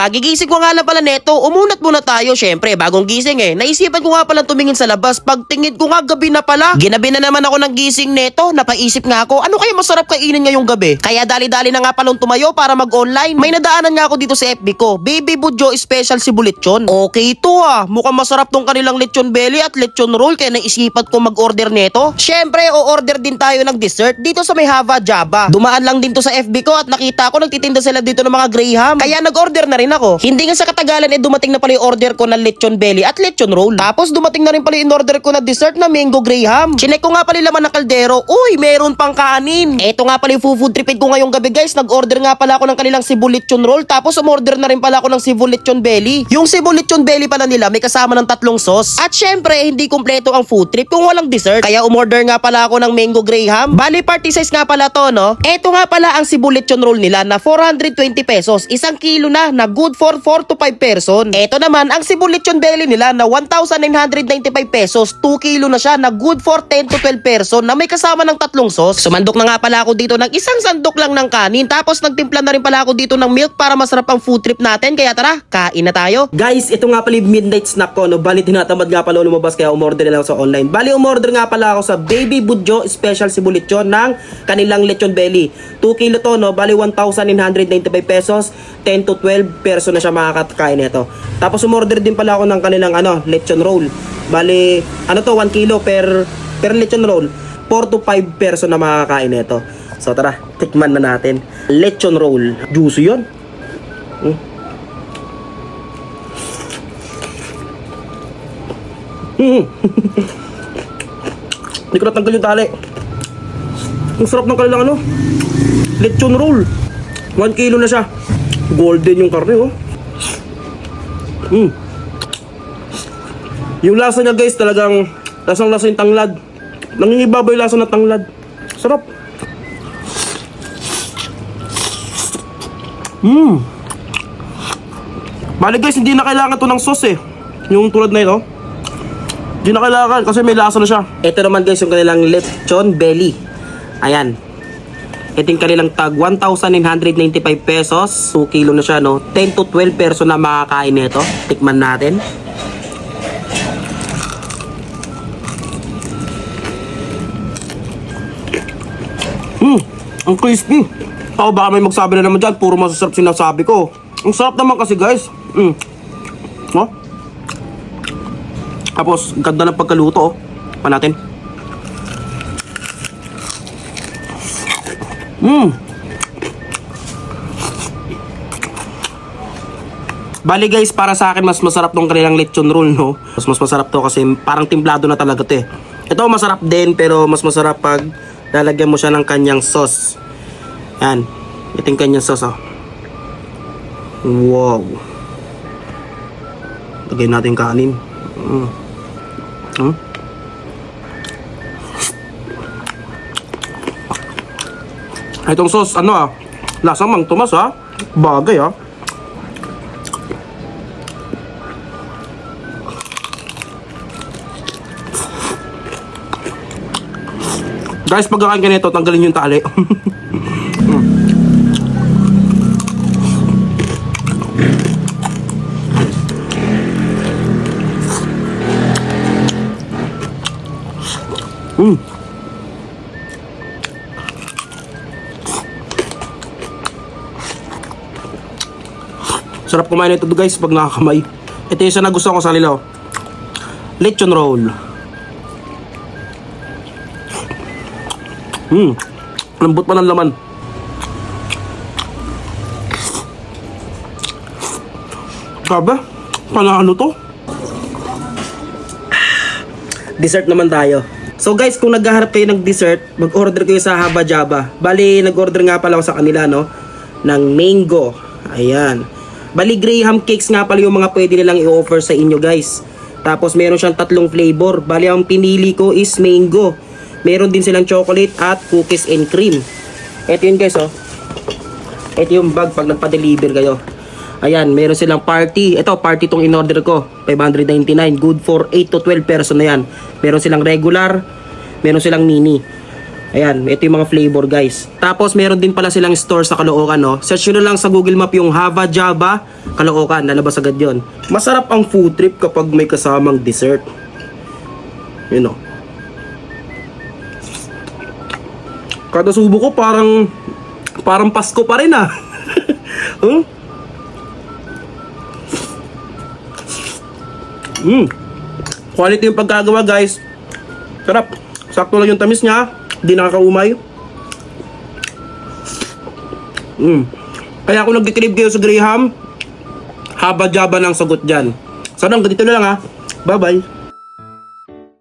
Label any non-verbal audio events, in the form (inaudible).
Kagigising ko nga lang pala neto, umunat muna tayo syempre bagong gising eh. Naisipan ko nga pala tumingin sa labas, pagtingin ko nga gabi na pala. Ginabi na naman ako ng gising neto, napaisip nga ako, ano kaya masarap kainin ngayong gabi? Kaya dali-dali na nga palong tumayo para mag-online. May nadaanan nga ako dito sa FB ko, Baby Budjo Special Sibulitson. Okay to ah, mukhang masarap tong kanilang lechon belly at lechon roll kaya naisipan ko mag-order neto. Syempre, o-order din tayo ng dessert dito sa may Java. Dumaan lang din to sa FB ko at nakita ko nagtitinda sila dito ng mga Graham. Kaya nag-order na rin ako. Hindi nga sa katagalan eh dumating na pala yung order ko ng lechon belly at lechon roll. Tapos dumating na rin pala yung order ko na dessert na mango Graham. Chinek ko nga pala yung laman ng kaldero. Uy, meron pang kanin. Eto nga pala yung food tripid ko ngayong gabi guys. Nag-order nga pala ako ng kanilang Cebu lechon roll. Tapos umorder na rin pala ako ng Cebu lechon belly. Yung Cebu lechon belly pala nila may kasama ng tatlong sauce. At syempre, hindi kumpleto ang food trip kung walang dessert. Kaya umorder nga pala ako ng mango Graham. Bali party size nga pala to, no? Eto nga pala ang Cebu lechon roll nila na 420 pesos. Isang kilo na na good for 4 to 5 person. Eto naman ang lechon belly nila na 1,995 pesos. 2 kilo na siya na good for 10 to 12 person na may kasama ng tatlong sauce. Sumandok na nga pala ako dito ng isang sandok lang ng kanin. Tapos nagtimpla na rin pala ako dito ng milk para masarap ang food trip natin. Kaya tara, kain na tayo. Guys, ito nga pala midnight snack ko, no? Bali, tinatamad nga pala lumabas kaya umorder na lang sa online. Bali, umorder nga pala ako sa Baby Budjo Special Lechon ng kanilang lechon belly. 2 kilo to, no? Bali, 1,995 pesos. 10 to 12 person na siya makakakain nito. Tapos umorder din pala ako ng kanilang ano, lechon roll. Bali, ano to, 1 kilo per, per lechon roll. 4 to 5 person na makakakain nito. So tara, tikman na natin. Lechon roll. Juicy yun. Hmm. (laughs) Hindi ko natanggal yung tali. Ang sarap ng kanilang ano. Lechon roll. 1 kilo na siya. Golden yung karne oh. Hmm. Yung lasa niya guys talagang lasang lasa yung tanglad. Nangingibabaw yung lasa ng tanglad. Sarap. Hmm. Bali guys, hindi na kailangan to ng sauce eh. Yung tulad na ito. Hindi na kailangan kasi may lasa na siya. Ito naman guys yung kanilang lechon belly. Ayan. Ito yung kanilang tag 1,995 pesos. 2 kilo na siya no. 10 to 12 person na makakain nito. Tikman natin. Hmm, ang crispy. Ako baka may magsabi na naman dyan, puro masasarap sinasabi ko. Ang sarap naman kasi guys. Mm. Oh. Tapos, ganda ng pagkaluto, oh. Pa natin. Mmm. Bali guys, para sa akin mas masarap tong kanilang lechon roll, no? Mas mas masarap to kasi parang timplado na talaga to eh. Ito masarap din pero mas masarap pag lalagyan mo siya ng kanyang sauce. Yan. Ito yung kanyang sauce, oh. Wow. Lagay natin kanin. Mm. Hmm? Itong sauce, ano ah, lasang mang tumas ah. Bagay ah. Guys, pag kakain ka nito, tanggalin yung tali. (laughs) mm. Sarap kumain nito guys pag nakakamay. Ito yung isa na gusto ko sa lilaw. Lechon roll. Hmm. Lambot pa ng laman. Grabe. Panalo to. Dessert naman tayo. So guys, kung naghaharap kayo ng dessert, mag-order kayo sa Haba Java. Bali, nag-order nga pala ako sa kanila, no? Ng mango. Ayan. Bali, Graham cakes nga pala yung mga pwede nilang i-offer sa inyo, guys. Tapos, meron siyang tatlong flavor. Bali, ang pinili ko is mango. Meron din silang chocolate at cookies and cream. Ito yun, guys, oh. Ito yung bag pag nagpa-deliver kayo. Ayan, meron silang party. Ito, party tong in-order ko. 599. Good for 8 to 12 person na yan. Meron silang regular. Meron silang mini. Ayan, ito yung mga flavor guys. Tapos meron din pala silang store sa Caloocan, no? Search nyo lang sa Google Map yung Hava Java Caloocan, lalabas agad yon. Masarap ang food trip kapag may kasamang dessert. Yun o. Kada subo ko parang parang Pasko pa rin ah. (laughs) hmm? Mm. Quality yung pagkagawa guys. Sarap. Sakto lang yung tamis niya. Di nakakaumay. Mm. Kaya kung nagkikrib kayo sa Graham, haba jaba ng sagot dyan. Sana hanggang dito na lang ha. Bye bye.